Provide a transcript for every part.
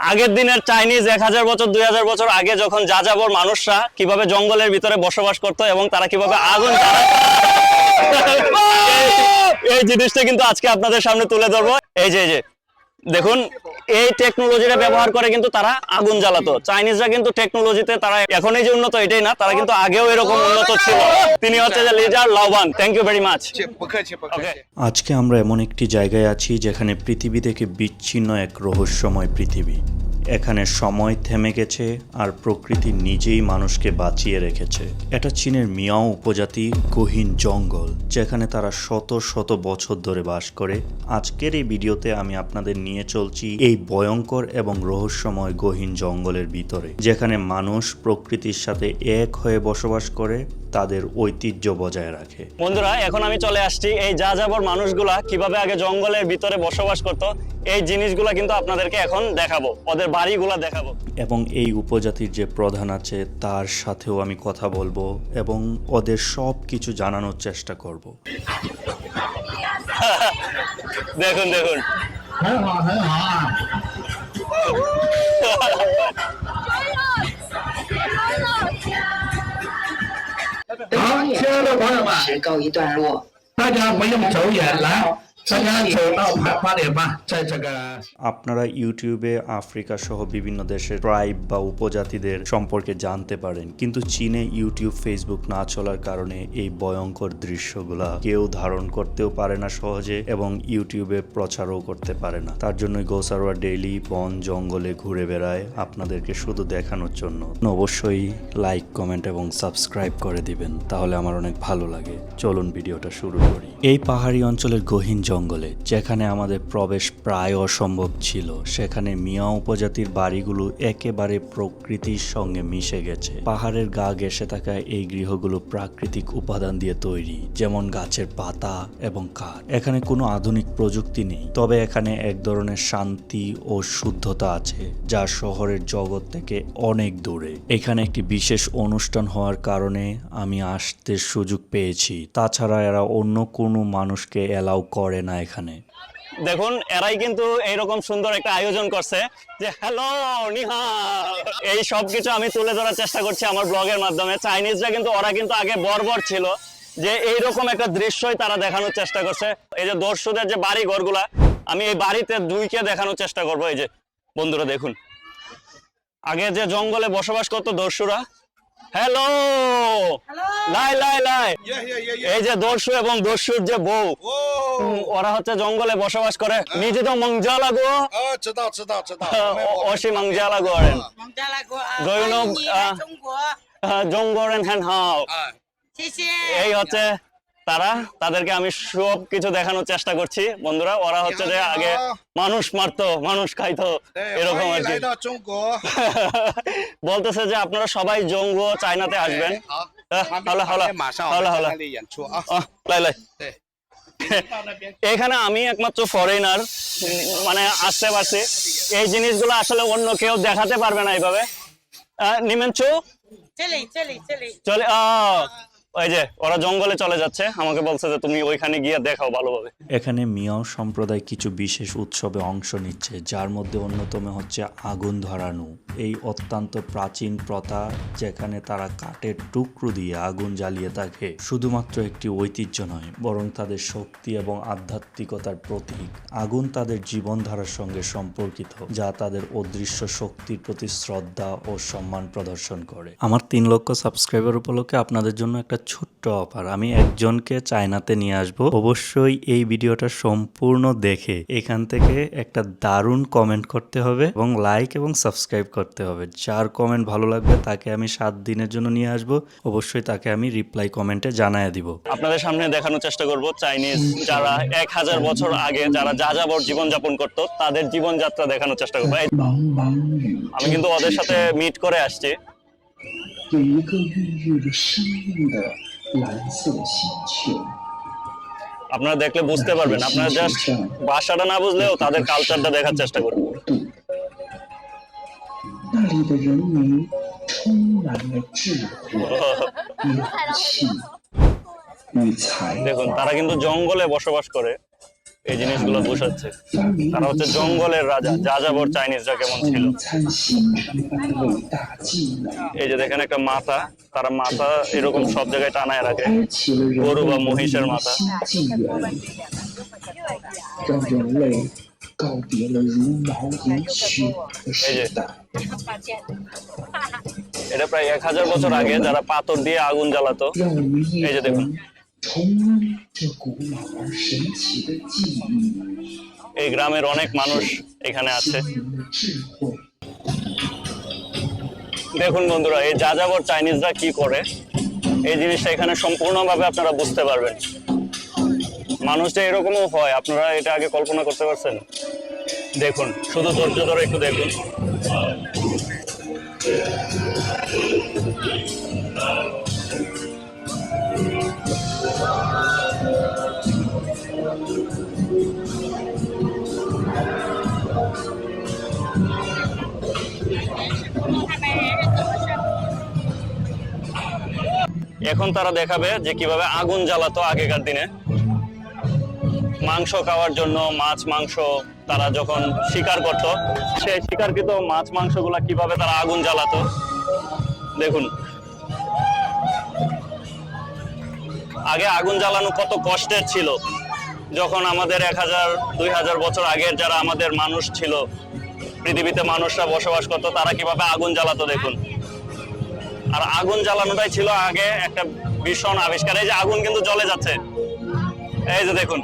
আগের দিনের চাইনিজ এক হাজার বছর দুই হাজার বছর আগে যখন যাযাবর মানুষরা কীভাবে জঙ্গলের ভিতরে বসবাস করতো এবং তারা কীভাবে আগুন এই- এই জিনিসটা কিন্তু আজকে আপনাদের সামনে তুলে ধরবো। এই যে এই যে দেখুন এই টেকনোলজিটা ব্যবহার করে কিন্তু তারা আগুন জ্বালাতো। চাইনিজরা কিন্তু টেকনোলজিতে তারা এখন এই যে উন্নত এটাই না তারা কিন্তু আগেও এরকম উন্নত ছিল। তিনি হচ্ছে যে লিডার লাওবান থ্যাংক ইউ ভেরি মাচ আজকে আমরা এমন একটি জায়গায় আছি যেখানে পৃথিবী থেকে বিচ্ছিন্ন এক রহস্যময় পৃথিবী। এখানে সময় থেমে গেছে আর প্রকৃতি নিজেই মানুষকে বাঁচিয়ে রেখেছে। এটা চীনের মিয়াও উপজাতি গহীন জঙ্গল যেখানে তারা শত শত বছর ধরে বাস করে। আজকের এই ভিডিওতে আমি আপনাদের নিয়ে নিয়ে চলছি এই ভয়ঙ্কর এবং রহস্যময় গহীন জঙ্গলের ভিতরে যেখানে মানুষ প্রকৃতির সাথে এক হয়ে বসবাস করে তাদের ঐতিহ্য বজায় রাখে। বন্ধুরা এখন আমি চলে আসছি এই যা যাবর মানুষগুলা কীভাবে আগে জঙ্গলের ভিতরে বসবাস করত এই জিনিসগুলা কিন্তু আপনাদেরকে এখন দেখাবো ওদের বাড়িগুলা দেখাবো। এবং এই উপজাতির যে প্রধান আছে তার সাথেও আমি কথা বলব এবং ওদের সব কিছু জানানোর চেষ্টা করব। দেখুন দেখুন। 很好，很好啊！好，亲爱的朋友们，时告一段落。大家不用走远，来，আপনারা ইউটিউবে, আফ্রিকা সহ বিভিন্ন দেশের ট্রাইব বা উপজাতিদের সম্পর্কে জানতে পারেন, কিন্তু চীনে ইউটিউব ফেসবুক না চলার কারণে এই ভয়ঙ্কর দৃশ্যগুলা কেউ ধারণ করতেও পারে না সহজে এবং ইউটিউবে প্রচারও করতে পারে না। তার জন্যই গোসারোয়া ডেইলি বন জঙ্গলে ঘুরে বেড়ায় আপনাদেরকে শুধু দেখানোর জন্য। অবশ্যই লাইক কমেন্ট এবং সাবস্ক্রাইব করে দিবেন, তাহলে আমার অনেক ভালো লাগে। চলুন ভিডিওটা শুরু করি। এই পাহাড়ি অঞ্চলের গহীন জঙ্গলে, যেখানে আমাদের প্রবেশ প্রায় অসম্ভব ছিল, সেখানে মিয়া উপজাতির বাড়িগুলো একেবারে প্রকৃতির সঙ্গে মিশে গেছে। পাহাড়ের গা ঘেসে থাকা এই গৃহগুলো প্রাকৃতিক উপাদান দিয়ে তৈরি, যেমন গাছের পাতা এবং কাঠ। এখানে কোনো আধুনিক প্রযুক্তি নেই, তবে এখানে এক ধরনের শান্তি ও শুদ্ধতা আছে, যা শহরের জগৎ থেকে অনেক দূরে। এখানে একটি বিশেষ অনুষ্ঠান হওয়ার কারণে আমি আসতে সুযোগ পেয়েছি। তাছাড়া এরা অন্য কোনো মানুষকে অ্যালাউ করে না এখানে। দেখুন, এরাই কিন্তু এইরকম সুন্দর একটা আয়োজন করছে যে হ্যালো নিহা! এই সব কিছু আমি তুলে ধরার চেষ্টা করছি আমার ব্লগের মাধ্যমে। চাইনিজরা কিন্তু, ওরা কিন্তু আগে বর্বর ছিল যে, এইরকম একটা দৃশ্যই তারা দেখানোর চেষ্টা করছে। এই যে দর্শকদের যে বাড়ি ঘরগুলা, আমি এই বাড়িতে দুইকে দেখানোর চেষ্টা করব। এই যে, বন্ধুরা দেখুন, আগে যে জঙ্গলে বসবাস করতো দর্শুরা হ্যালো লাই লাই লাই এই যে দর্শু এবং দর্শুর যে বউ ওরা হচ্ছে জঙ্গলে বসবাস করে। নিজে তো মঞ্জা গো। হ্যাঁ, অসি মঞ্জা গোরেন জঙ্গল জঙ্গরেন হ্যান হাও এই হচ্ছে তারা তাদেরকে আমি সব কিছু দেখানোর চেষ্টা করছি। বন্ধুরা ওরা হচ্ছে যে আগে মানুষ মারতো মানুষ খাইতো এরকম আর কি। বলতেছে যে আপনারা সবাই জঙ্গু চায়নাতে আসবেন। এখানে আমি একমাত্র ফরেনার মানে আসতে পারছি এই জিনিসগুলো আসলে অন্য কেউ দেখাতে পারবে না এইভাবে। নিমেন চো চলে চলে চলে। চলে আহ ওই যে, ওরা জঙ্গলে চলে যাচ্ছে, আমাকে বলছে যে তুমি ওইখানে গিয়ে দেখাও ভালোভাবে। এখানে মিয়াও সম্প্রদায় কিছু বিশেষ উৎসবে অংশ নিচ্ছে, যার মধ্যে অন্যতম হচ্ছে আগুন ধরানো। এই অত্যন্ত প্রাচীন প্রথা, যেখানে তারা কাঠের টুকরো দিয়ে আগুন জ্বালিয়ে থাকে, শুধুমাত্র একটি ঐতিহ্য নয়, বরং তাদের শক্তি এবং আধ্যাত্মিকতার প্রতীক। আগুন তাদের জীবনধারার সঙ্গে সম্পর্কিত, যা তাদের অদৃশ্য শক্তির প্রতি শ্রদ্ধা ও সম্মান প্রদর্শন করে। আমার তিন লক্ষ সাবস্ক্রাইবার উপলক্ষে আপনাদের জন্য একটা ছোট্ট অফার আমি একজনকে চায়নাতে নিয়ে আসব। অবশ্যই এই ভিডিওটা সম্পূর্ণ দেখে এখান থেকে একটা দারুণ কমেন্ট করতে হবে এবং লাইক এবং সাবস্ক্রাইব করতে হবে। যার কমেন্ট ভালো লাগবে তাকে আমি সাত দিনের জন্য নিয়ে আসব। অবশ্যই তাকে আমি রিপ্লাই কমেন্টে জানায় দিব। আপনাদের সামনে দেখানোর চেষ্টা করব চাইনিজ যারা এক হাজার বছর আগে যারা যা যাবর জীবনযাপন করতো, তাদের জীবনযাত্রা দেখানোর চেষ্টা করব। আমি কিন্তু ওদের সাথে মিট করে আসছি। 有一个郁郁着生命的蓝色星球， আপনারা দেখলে বুঝতে পারবেন আপনারা জাস্ট ভাষাটা না বুঝলেও তাদের কালচারটা দেখার চেষ্টা করুন 国度。那里的人民充满了智慧、勇气与才 দেখুন 华。 তারা কিন্তু জঙ্গলে বসবাস করে এই জিনিসগুলো বসাচ্ছে তারা হচ্ছে জঙ্গলের রাজা যা যাবর চাইনিজরা কেমন ছিল। এই যে দেখেন একটা মাথা, তারা মাথা এরকম সব জায়গায় টানায় রাখে। গরু বা মহিষের মাথা। এটা প্রায় এক হাজার বছর আগে যারা পাথর দিয়ে আগুন জ্বালাতো। এই যে দেখুন। 重温这古老而神奇的记忆， এই গ্রামের অনেক মানুষ এখানে আছে 心灵的智慧。 দেখুন বন্ধুরা এই যাযাবর চাইনিজরা কি করে এই জিনিসটা এখানে সম্পূর্ণভাবে আপনারা বুঝতে পারবেন মানুষ যে এরকমও হয় আপনারা এটা আগে কল্পনা করতে পারছেন দেখুন শুধু ধৈর্য ধরে একটু দেখুন এখন তারা দেখাবে যে কীভাবে আগুন জ্বালাতো আগেকার দিনে। মাংস খাওয়ার জন্য মাছ, মাংস তারা যখন শিকার করত, সেই শিকারকৃত মাছ, মাংসগুলা কীভাবে তারা আগুন জ্বালাতো, দেখুন। আগে আগুন জ্বালানো কত কষ্টের ছিল। যখন আমাদের এক হাজার, দুই হাজার বছর আগের যারা আমাদের মানুষ ছিল, পৃথিবীতে মানুষরা বসবাস করতো, তারা কীভাবে আগুন জ্বালাতো, দেখুন। আর আগুন জ্বালানোটাই ছিল আগে একটা ভীষণ আবিষ্কার। এই যে আগুন কিন্তু জ্বলে যাচ্ছে। এই যে দেখুন।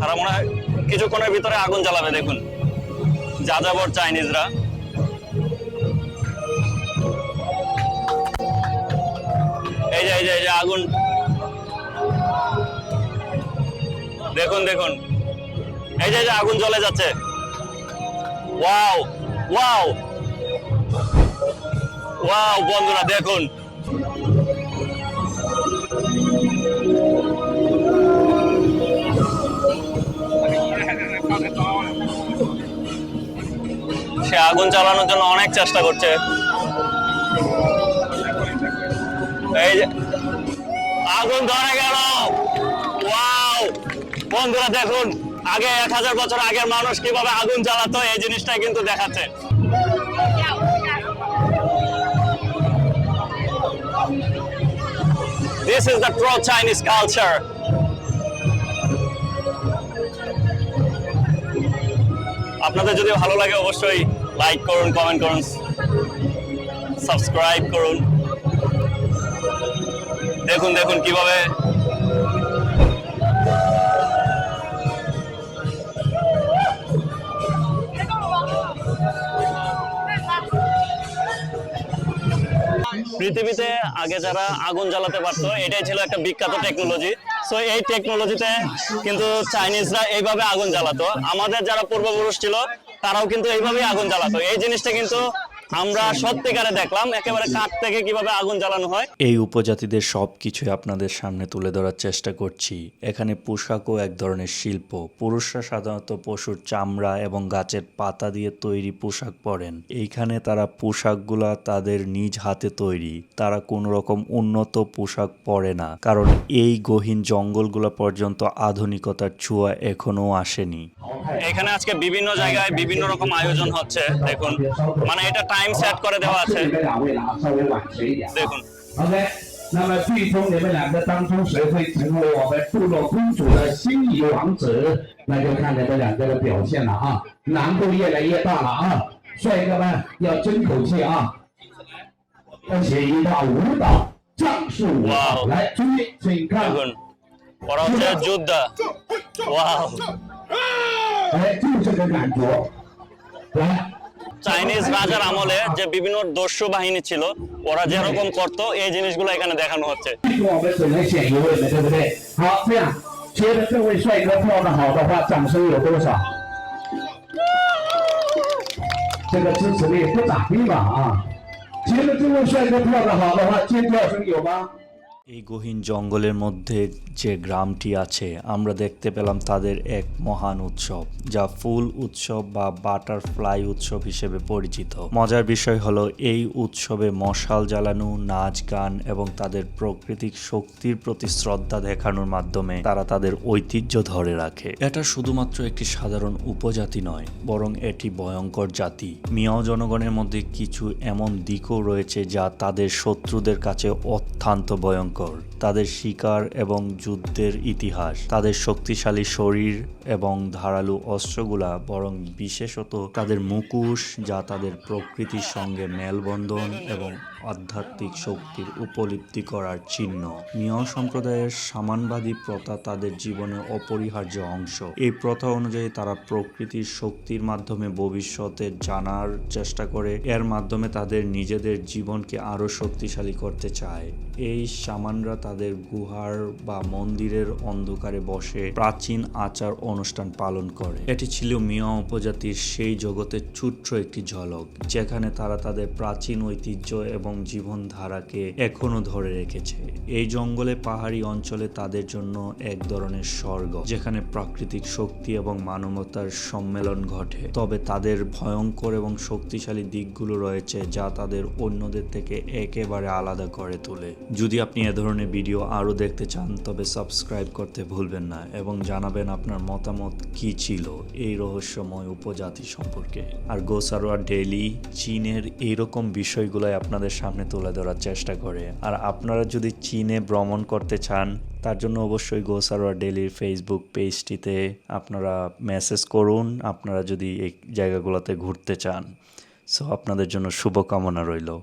তারা মনে হয় কিছুক্ষণের ভিতরে আগুন জ্বালাবে, দেখুন। যাযাবর চাইনিজরা। এই যে এই যে আগুন। দেখুন দেখুন। এই যে আগুন জ্বলে যাচ্ছে। Wow wow. ওয়াও, বন্ধুরা, দেখুন। সে আগুন চালানোর জন্য অনেক চেষ্টা করছে। এই যে, আগুন ধরে গেল। ওয়াও, বন্ধুরা, দেখুন, আগে এক হাজার বছর আগের মানুষ কীভাবে আগুন জ্বালাতো, এই জিনিসটা কিন্তু দেখাচ্ছে। This is the pro-Chinese culture. আপনাদের যদি ভালো লাগে অবশ্যই লাইক করুন কমেন্ট করুন সাবস্ক্রাইব করুন দেখুন দেখুন কীভাবে পৃথিবীতে আগে যারা আগুন জ্বালাতে পারতো, এটাই ছিল একটা বিখ্যাত টেকনোলজি সো এই টেকনোলজিতে কিন্তু চাইনিজরা এইভাবে আগুন জ্বালাতো। আমাদের যারা পূর্বপুরুষ ছিল, তারাও কিন্তু এইভাবেই আগুন জ্বালাতো। এই জিনিসটা কিন্তু আমরা সত্যিকারে দেখলাম একেবারে কাঠ থেকে কীভাবে আগুন জ্বালানো হয়। এই উপজাতিদের সব কিছুই আপনাদের সামনে তুলে ধরার চেষ্টা করছি। এখানে পোশাকও এক ধরনের শিল্প। পুরুষরা সাধারণত পশুর চামড়া এবং গাছের পাতা দিয়ে তৈরি পোশাক পরেন। এইখানে তারা পোশাকগুলা তাদের নিজ হাতে তৈরি। তারা কোনো রকম উন্নত পোশাক পরে না। কারণ এই গহীন জঙ্গলগুলো পর্যন্ত আধুনিকতার ছোঁয়া এখনও আসেনি। এখানে আজকে বিভিন্ন জায়গায় বিভিন্ন রকম আয়োজন হচ্ছে। দেখুন মানে এটা টাইম সেট করে দেওয়া আছে 这两位呢稍微晚学一点。 দেখুন OK，那么最终你们两个当中谁会成为我们部落公主的心仪王子？那就看你们两个的表现了啊，难度越来越大了啊！帅哥们要争口气啊！而且一道舞蹈，战术舞蹈， Wow 来注意，请看， দেখুন ওরা হচ্ছে যোদ্ধা ওয়াও 哎，就这个感觉，来。 চাইনিজ রাজার আমলে যে বিভিন্ন দস্যু বাহিনী ছিল, ওরা যেরকম করতো, এই জিনিসগুলো এখানে দেখানো হচ্ছে। 我们 এই গহীন জঙ্গলের মধ্যে যে গ্রামটি আছে, আমরা দেখতে পেলাম তাদের এক মহান উৎসব, যা ফুল উৎসব বা বাটারফ্লাই উৎসব হিসেবে পরিচিত। মজার বিষয় হলো, এই উৎসবে মশাল জ্বালানো, নাচ, গান এবং তাদের প্রাকৃতিক শক্তির প্রতি শ্রদ্ধা দেখানোর মাধ্যমে তারা তাদের ঐতিহ্য ধরে রাখে। এটা শুধুমাত্র একটি সাধারণ উপজাতি নয়, বরং এটি ভয়ঙ্কর জাতি। মিয়াও জনগণের মধ্যে কিছু এমন দিকও রয়েছে যা তাদের শত্রুদের কাছে অত্যন্ত ভয়ঙ্কর। তাদের শিকার এবং যুদ্ধের ইতিহাস, তাদের শক্তিশালী শরীর এবং ধারালো অস্ত্রগুলা বরং বিশেষত তাদের মুকুশ যা তাদের প্রকৃতির সঙ্গে মেলবন্ধন এবং আধ্যাত্মিক শক্তির উপলব্ধি করার চিহ্ন। মিয়াও সম্প্রদায়ের সামানবাদী প্রথা তাদের জীবনের অপরিহার্য অংশ। এই প্রথা অনুযায়ী তারা প্রকৃতির শক্তির মাধ্যমে ভবিষ্যতে জানার চেষ্টা করে। এর মাধ্যমে তাদের নিজেদের জীবনকে আরও শক্তিশালী করতে চায়। এই সামানরা তাদের গুহার বা মন্দিরের অন্ধকারে বসে প্রাচীন আচার অনুষ্ঠান পালন করে। এটি ছিল মিয়া উপজাতির সেই জগতের ছোট্ট একটি ঝলক, যেখানে তারা তাদের প্রাচীন ঐতিহ্য এবং জীবনধারাকে এখনও ধরে রেখেছে। এই জঙ্গলে, পাহাড়ি অঞ্চলে তাদের জন্য এক ধরনের স্বর্গ, যেখানে প্রাকৃতিক শক্তি এবং মানবতার সম্মেলন ঘটে। তবে তাদের ভয়ঙ্কর এবং শক্তিশালী দিকগুলো রয়েছে যা তাদের অন্যদের থেকে একেবারে আলাদা করে তোলে। যদি আপনি এ ধরনের ভিডিও আরও দেখতে চান, তবে সাবস্ক্রাইব করতে ভুলবেন না এবং জানাবেন আপনার মতামত কি ছিল এই রহস্যময় উপজাতি সম্পর্কে। আর গোসারোয়া ডেইলি, চীনের এইরকম বিষয়গুলোই আপনাদের সামনে তুলে ধরার চেষ্টা করে। আর আপনারা যদি চীনে ভ্রমণ করতে চান, তার জন্য অবশ্যই গোসারোয়া ডেলির ফেসবুক পেজটিতে আপনারা মেসেজ করুন। আপনারা যদি এই জায়গাগুলোতে ঘুরতে চান। সো আপনাদের জন্য শুভকামনা রইল।